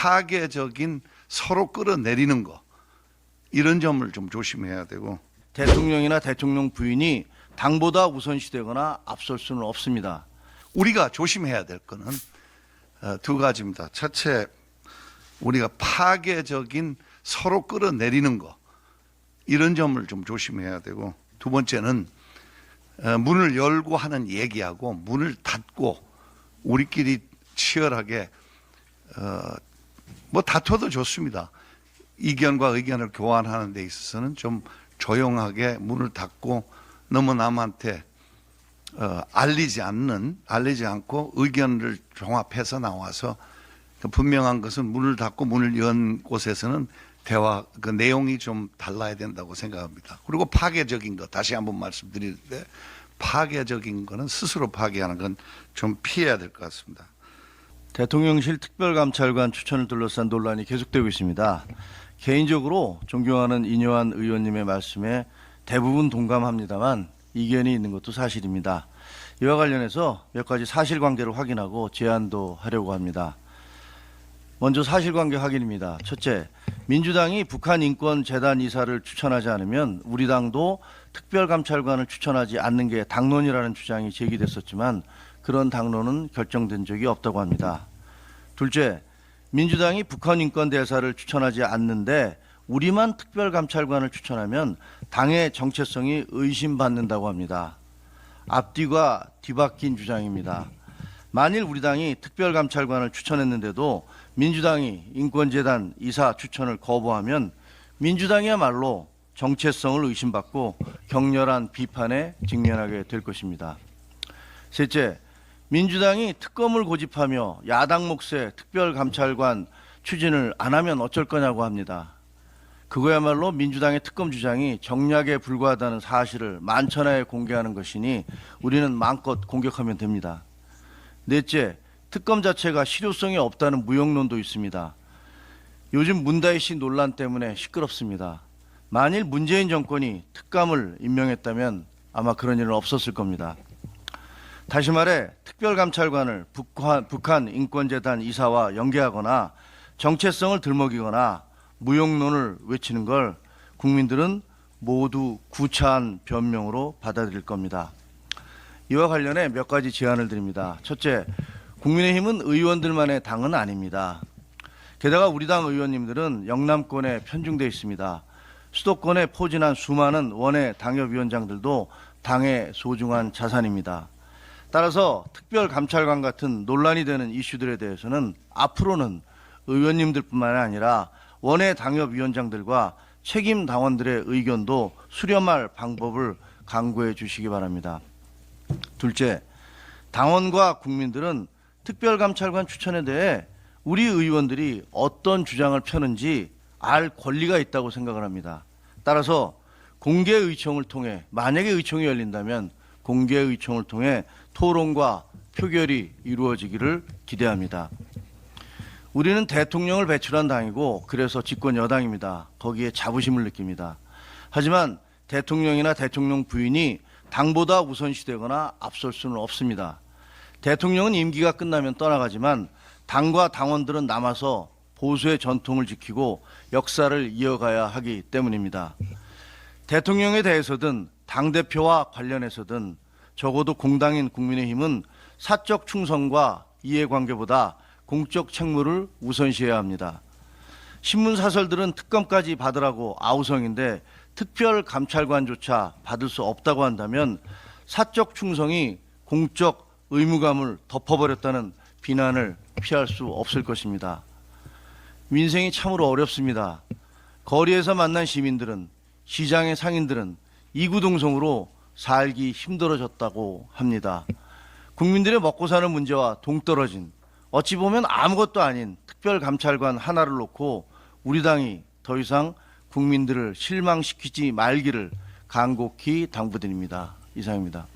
파괴적인 서로 끌어내리는 거 이런 점을 좀 조심해야 되고 대통령이나 대통령 부인이 당보다 우선시되거나 앞설 수는 없습니다. 우리가 조심해야 될 거는 어, 두 가지입니다. 첫째, 우리가 파괴적인 서로 끌어내리는 거 이런 점을 좀 조심해야 되고 두 번째는 어, 문을 열고 하는 얘기하고 문을 닫고 우리끼리 치열하게 어, 뭐 다퉈도 좋습니다. 이견과 의견을 교환하는 데 있어서는 좀 조용하게 문을 닫고 너무 남한테 어, 알리지 않는 알리지 않고 의견을 종합해서 나와서 그 분명한 것은 문을 닫고 문을 연 곳에서는 대화 그 내용이 좀 달라야 된다고 생각합니다. 그리고 파괴적인 것 다시 한번 말씀드리는데 파괴적인 거는 스스로 파괴하는 건 좀 피해야 될 것 같습니다. 대통령실 특별감찰관 추천을 둘러싼 논란이 계속되고 있습니다. 개인적으로 존경하는 인요한 의원님의 말씀에 대부분 동감합니다만 이견이 있는 것도 사실입니다. 이와 관련해서 몇 가지 사실관계를 확인하고 제안도 하려고 합니다. 먼저 사실관계 확인입니다. 첫째, 민주당이 북한 인권 재단 이사를 추천하지 않으면 우리 당도 특별감찰관을 추천하지 않는 게 당론이라는 주장이 제기됐었지만 그런 당론은 결정된 적이 없다고 합니다. 둘째, 민주당이 북한 인권 대사를 추천하지 않는데 우리만 특별감찰관을 추천하면 당의 정체성이 의심받는다고 합니다. 앞뒤가 뒤바뀐 주장입니다. 만일 우리 당이 특별감찰관을 추천했는데도 민주당이 인권재단 이사 추천을 거부하면 민주당이야말로 정체성을 의심받고 격렬한 비판에 직면하게 될 것입니다. 셋째, 민주당이 특검을 고집하며 야당 몫의 특별감찰관 추진을 안 하면 어쩔 거냐고 합니다. 그거야말로 민주당의 특검 주장이 정략에 불과하다는 사실을 만천하에 공개하는 것이니 우리는 마음껏 공격하면 됩니다. 넷째, 특검 자체가 실효성이 없다는 무용론도 있습니다. 요즘 문다희 씨 논란 때문에 시끄럽습니다. 만일 문재인 정권이 특감을 임명했다면 아마 그런 일은 없었을 겁니다. 다시 말해 특별감찰관을 북한, 북한 인권재단 이사와 연계하거나 정체성을 들먹이거나 무용론을 외치는 걸 국민들은 모두 구차한 변명으로 받아들일 겁니다. 이와 관련해 몇 가지 제안을 드립니다. 첫째, 국민의힘은 의원들만의 당은 아닙니다. 게다가 우리 당 의원님들은 영남권에 편중돼 있습니다. 수도권에 포진한 수많은 원외 당협위원장들도 당의 소중한 자산입니다. 따라서 특별 감찰관 같은 논란이 되는 이슈들에 대해서는 앞으로는 의원님들뿐만 아니라 원외 당협위원장들과 책임 당원들의 의견도 수렴할 방법을 강구해 주시기 바랍니다. 둘째, 당원과 국민들은 특별감찰관 추천에 대해 우리 의원들이 어떤 주장을 펴는지 알 권리가 있다고 생각을 합니다. 따라서 공개 의총을 통해 만약에 의총이 열린다면 공개 의총을 통해 토론과 표결이 이루어지기를 기대합니다. 우리는 대통령을 배출한 당이고 그래서 집권 여당입니다. 거기에 자부심을 느낍니다. 하지만 대통령이나 대통령 부인이 당보다 우선시되거나 앞설 수는 없습니다. 대통령은 임기가 끝나면 떠나가지만 당과 당원들은 남아서 보수의 전통을 지키고 역사를 이어가야 하기 때문입니다. 대통령에 대해서든 당대표와 관련해서든 적어도 공당인 국민의힘은 사적 충성과 이해관계보다 공적 책무를 우선시해야 합니다. 신문 사설들은 특검까지 받으라고 아우성인데 특별 감찰관조차 받을 수 없다고 한다면 사적 충성이 공적 의무감을 덮어버렸다는 비난을 피할 수 없을 것입니다. 민생이 참으로 어렵습니다. 거리에서 만난 시민들은 시장의 상인들은 이구동성으로 살기 힘들어졌다고 합니다. 국민들의 먹고 사는 문제와 동떨어진 어찌 보면 아무것도 아닌 특별감찰관 하나를 놓고 우리 당이 더 이상 국민들을 실망시키지 말기를 간곡히 당부드립니다. 이상입니다.